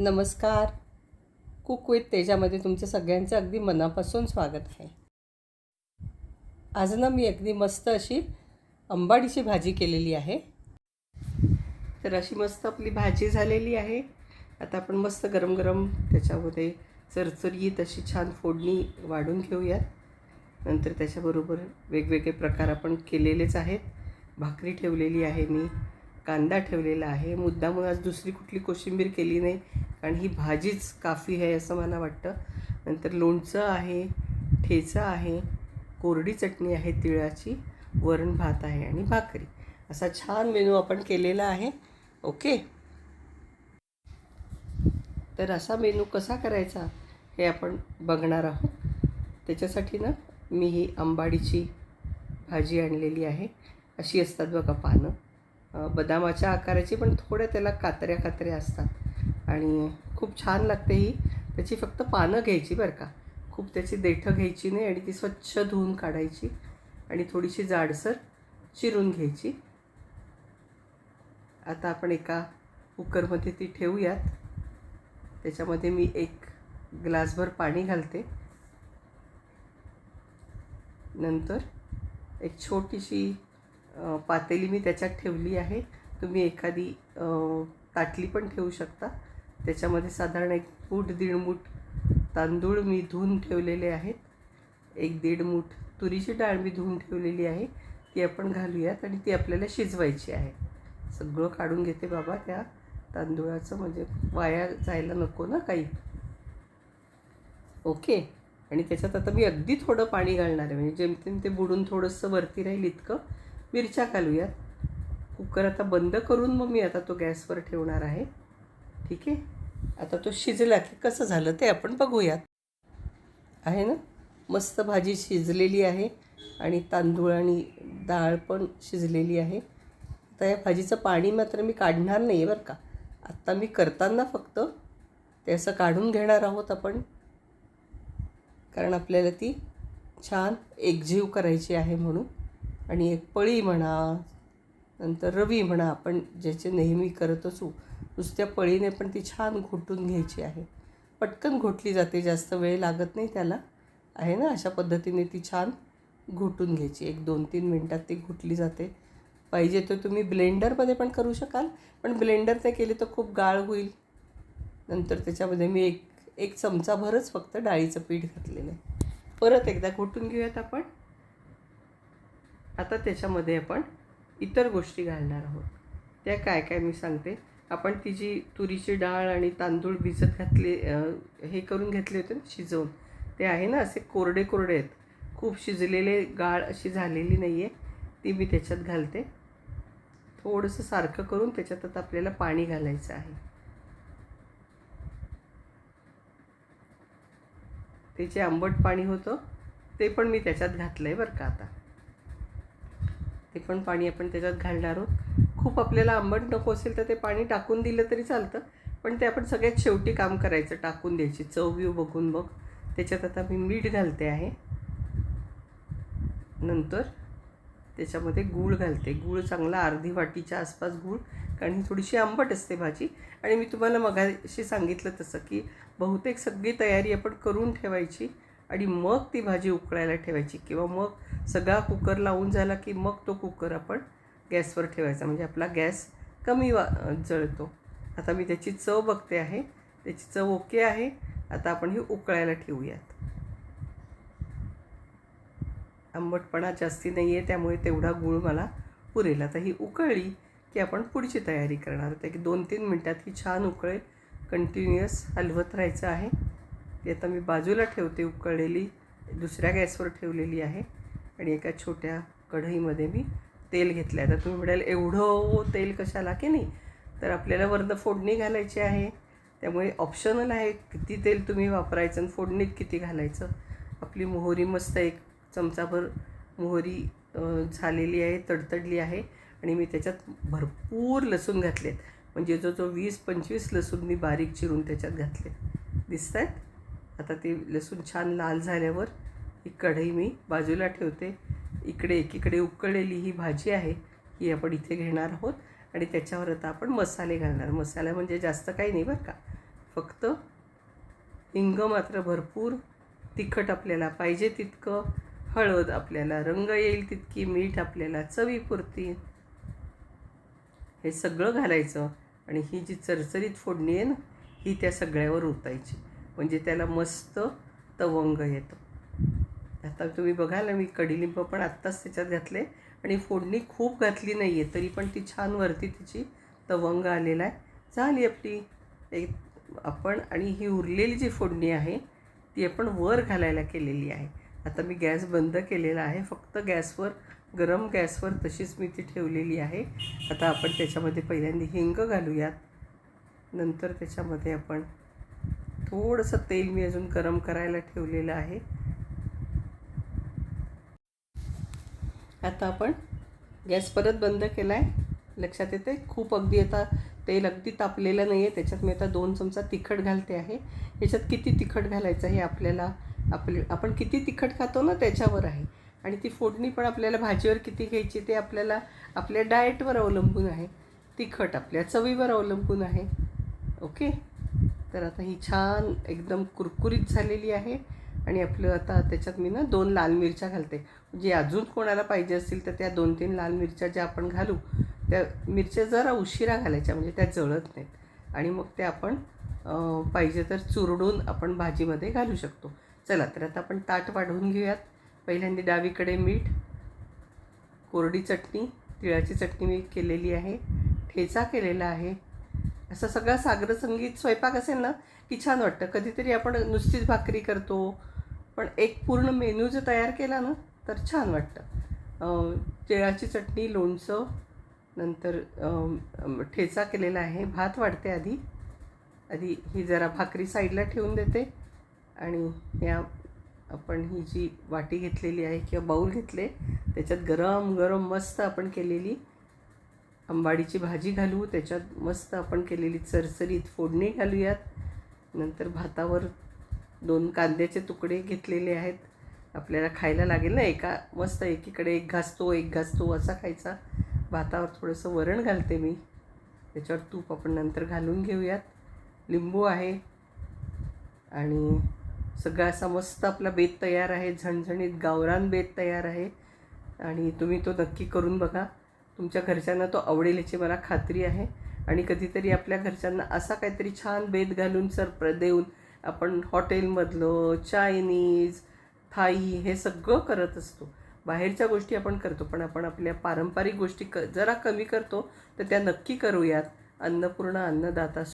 नमस्कार. Cook with तेजामध्ये तुमचं सगळ्यांचं अगदी मनापासून स्वागत आहे. आज ना मी अगदी मस्त अशी अंबाडीची भाजी केलेली आहे. तर अशी मस्त आपली भाजी झालेली आहे. आता आपण मस्त गरम गरम त्याच्यामध्ये चरचरीत अशी छान फोडणी वाढून घेऊयात. नंतर त्याच्याबरोबर वेगवेगळे प्रकार आपण केलेलेच आहेत. भाकरी ठेवलेली आहे मी कांदा ठेवलेला आहे. मुद्दामून आज दुसरी कुठली कोशिंबीर केली नाही कारण ही भाजीच काफी आहे असं मला वाटतं. नंतर लोणचं आहे ठेचा आहे कोरडी चटणी आहे तिळाची वरण भात आहे आणि भाकरी. असा छान मेनू आपण केलेला आहे. ओके? तर असा मेनू कसा करायचा हे आपण बघणार आहोत. त्याच्यासाठी ना मी ही आंबाडीची भाजी आणलेली आहे. अशी असतात बघा पानं. बदामाच्या आकाराची पण थोड्या त्याला कातऱ्या कातऱ्या असतात. आणि खूप छान लागते ही. त्याची फक्त पानं घ्यायची बरं का. खूप त्याची देठं घ्यायची नाही आणि ती स्वच्छ धुवून काढायची. आणि थोडीशी जाडसर चिरून घ्यायची. आता आपण एका कुकरमध्ये ती ठेवूयात. त्याच्यामध्ये मी एक ग्लासभर पाणी घालते. नंतर एक छोटीशी पातेली मी त्याच्यात ठेवली आहे. तुम्ही एखादी ताटली पण ठेवू शकता. त्याच्यामध्ये साधारण एक फूट दीड मूठ तांदूळ मी धुवून ठेवलेले आहेत. एक दीड मूठ तुरीची डाळ मी धुवून ठेवलेली आहे. ती आपण घालूयात आणि ती आपल्याला शिजवायची आहे. सगळं काढून घेते बाबा त्या तांदूळाचं म्हणजे वाया जायला नको ना काही. ओके. आणि त्याच्यात आता मी अगदी थोडं पाणी घालणार आहे. म्हणजे जेमतेम ते बुडून थोडंसं वरती राहील इतकं. मिरच्या घालूयात. कुकर आता बंद करून मग मी आता तो गॅसवर ठेवणार आहे. ठीक आहे? आता तो शिजला की कसं झालं ते आपण बघूयात. आहे ना? मस्त भाजी शिजलेली आहे आणि तांदूळ आणि डाळ पण शिजलेली आहे. आता या भाजीचं पाणी मात्र मी काढणार नाही आहे बरं का. आत्ता मी करताना फक्त ते असं काढून घेणार आहोत आपण. कारण आपल्याला ती छान एकजीव करायची आहे म्हणून. आणि एक पळी म्हणा नंतर रवी म्हणा आपण ज्याचे नेहमी करत असू नुसत्या पळीने पण ती छान घोटून घ्यायची आहे. पटकन घोटली जाते जास्त वेळ लागत नाही त्याला. आहे ना? अशा पद्धतीने ती छान घोटून घ्यायची. एक दोन तीन मिनटात ती घोटली जाते. पाहिजे तर तुम्ही ब्लेंडरमध्ये पण करू शकाल पण ब्लेंडर ते केले तर खूप गाळ होईल. नंतर त्याच्यामध्ये मी एक एक चमचाभरच फक्त डाळीचं पीठ घातलेलं आहे. परत एकदा घोटून घेऊयात आपण. आता त्याच्यामध्ये आपण इतर गोष्टी घालणार आहोत. त्या काय काय मी सांगते. आपण ती जी तुरीची डाळ आणि तांदूळ भिजत घातले हे करून घेतले होते ना शिजवून ते आहे ना असे कोरडे कोरडे आहेत. खूप शिजलेले गाळ अशी झालेली नाही आहे ती मी त्याच्यात घालते. थोडंसं सारखं करून त्याच्यात आता आपल्याला पाणी घालायचं आहे. ते जे आंबट पाणी होतं ते पण मी त्याच्यात घातलं आहे बरं का आता. हे पण पाणी आपण त्याच्यात घालणार आहोत. खूप आपल्याला आंबट नको असेल तर ते पाणी टाकून दिलं तरी चालतं. पण ते आपण सगळ्यात शेवटी काम करायचं टाकून द्यायची. चव बिव बघून बघ. त्याच्यात आता मी मीठ घालते आहे. नंतर त्याच्यामध्ये गूळ घालते. गूळ चांगला अर्धी वाटीच्या आसपास गूळ कारण ही थोडीशी आंबट असते भाजी. आणि मी तुम्हाला मगाशी सांगितलं तसं की बहुतेक सगळी तयारी आपण करून ठेवायची. आणि मग ती भाजी उकळायला ठेवायची किंवा मग सगळा कुकर लावून झाला की मग तो कुकर आपण गॅसवर ठेवायचा. म्हणजे आपला गॅस कमी वा जळतो. आता मी त्याची चव बघते आहे. त्याची चव ओके आहे. आता आपण ही उकळायला ठेवूयात. आंबटपणा जास्ती नाही आहे त्यामुळे तेवढा गूळ मला पुरेल. आता ही उकळली की आपण पुढची तयारी करणार. आहोत की दोन तीन मिनटात ही छान उकळेल. कंटिन्युअस हलवत राहायचं आहे. ती आता मी बाजूला ठेवते उकळलेली दुसऱ्या गॅसवर ठेवलेली आहे आणि एका छोट्या कढईमध्ये मी तेल घेतलं आहे तर तुम्ही म्हणाल एवढं तेल कशाला? की नाही? तर आपल्याला वरनं फोडणी घालायची आहे. त्यामुळे ऑप्शनल आहे किती तेल तुम्ही वापरायचं आणि फोडणीत किती घालायचं. आपली मोहरी मस्त एक चमचाभर मोहरी झालेली आहे तडतडली आहे आणि मी त्याच्यात भरपूर लसूण घातलेत. म्हणजे जो जो वीस पंचवीस लसूण मी बारीक चिरून त्याच्यात घातले दिसत आहेत आता ते लसूण छान लाल झाल्यावर ही कढई मी बाजूला ठेवते. इकडे एकीकडे उकळलेली ही भाजी आहे ही आपण इथे घेणार आहोत. आणि त्याच्यावर आता आपण मसाले घालणार. मसाला म्हणजे जास्त काही नाही बरं का. फक्त हिंग मात्र भरपूर तिखट आपल्याला पाहिजे तितकं हळद आपल्याला रंग येईल तितकी मीठ आपल्याला चवीपुरती. हे सगळं घालायचं. आणि ही जी चरचरीत फोडणी आहे ना ही त्या सगळ्यावर ओतायची म्हणजे त्याला मस्त तवंग येतं. आता तुम्ही बघाल मी कडीलिंब पण आत्ताच त्याच्यात घातले आणि फोडणी खूप घातली नाही आहे तरी पण ती छान वरती तिची तवंग आलेला आहे. झाली आपली. एक आपण आणि ही उरलेली जी फोडणी आहे ती आपण वर घालायला केलेली आहे. आता मी गॅस बंद केलेला आहे फक्त गॅसवर गरम गॅसवर तशीच मी ती ठेवलेली आहे. आता आपण त्याच्यामध्ये पहिल्यांदा हिंग घालूयात. नंतर त्याच्यामध्ये आपण थोडंसं तेल मी अजून गरम करायला ठेवलेलं आहे. आता आपण गॅस परत बंद केला आहे लक्षात येते खूप अगदी आता तेल अगदी तापलेलं नाही आहे त्याच्यात मी आता दोन चमचा तिखट घालते आहे. याच्यात किती तिखट घालायचं हे आपल्याला आपले आपण किती तिखट खातो ना त्याच्यावर आहे. आणि ती फोडणी पण आपल्याला भाजीवर किती घ्यायची ते आपल्याला आपल्या डाएटवर अवलंबून आहे. तिखट आपल्या चवीवर अवलंबून आहे. ओके? तर आता ही छान एकदम कुरकुरीत झालेली आहे. आणि आपलं आता त्याच्यात मी ना दोन लाल मिरच्या घालते. जे अजून कोणाला पाहिजे असतील तर त्या दोन तीन लाल मिरच्या ज्या आपण घालू त्या मिरच्या जरा उशिरा घालायच्या म्हणजे त्या जळत नाहीत. आणि मग ते आपण पाहिजे तर चुरडून आपण भाजीमध्ये घालू शकतो. चला तर आता आपण ताट वाढवून घेऊयात. पहिल्यांदा डावीकडे मीठ कोरडी चटणी तिळाची चटणी मी केलेली आहे. ठेचा केलेला आहे. असं सगळं सागर संगीत स्वयंपाक असेल ना की छान वाटतं. कधीतरी आपण नुसतीच भाकरी करतो पण एक पूर्ण मेन्यू जर तयार केला ना तर छान वाटतं. तिळाची चटणी लोणचं नंतर ठेचा केलेला आहे. भात वाढते आधी. आधी ही जरा भाकरी साईडला ठेवून देते. आणि या आपण ही जी वाटी घेतलेली आहे किंवा बाऊल घेतले त्याच्यात गरम गरम मस्त आपण केलेली आंबाडीची भाजी घालू त्याच्यात मस्त आपण केलेली चरचरीत फोडणी घालूयात. नंतर भातावर दोन कांद्याचे तुकडे घेतलेले आहेत. आपल्याला खायला लागेल ना एका मस्त एकीकडे एक घासतो एक घासतो असा खायचा. भातावर थोडंसं वरण घालते मी. त्याच्यावर तूप आपण नंतर घालून घेऊयात. लिंबू आहे. आणि सगळा असा मस्त आपला बेत तयार आहे. झणझणीत गावरान बेत तयार आहे. आणि तुम्ही तो नक्की करून बघा. तुमच्या घरच्यांना तो आवडेल याची मला खात्री आहे. आणि कधीतरी आपल्या घरच्यांना असा काहीतरी छान बेत घालून सर देऊन आपण हॉटेलमधलं चायनीज थाई हे सगळं करत असतो. बाहेरच्या गोष्टी आपण करतो पण आपण आपल्या पारंपरिक गोष्टी क जरा कमी करतो तर त्या नक्की करूयात. अन्नपूर्णा अन्नदाता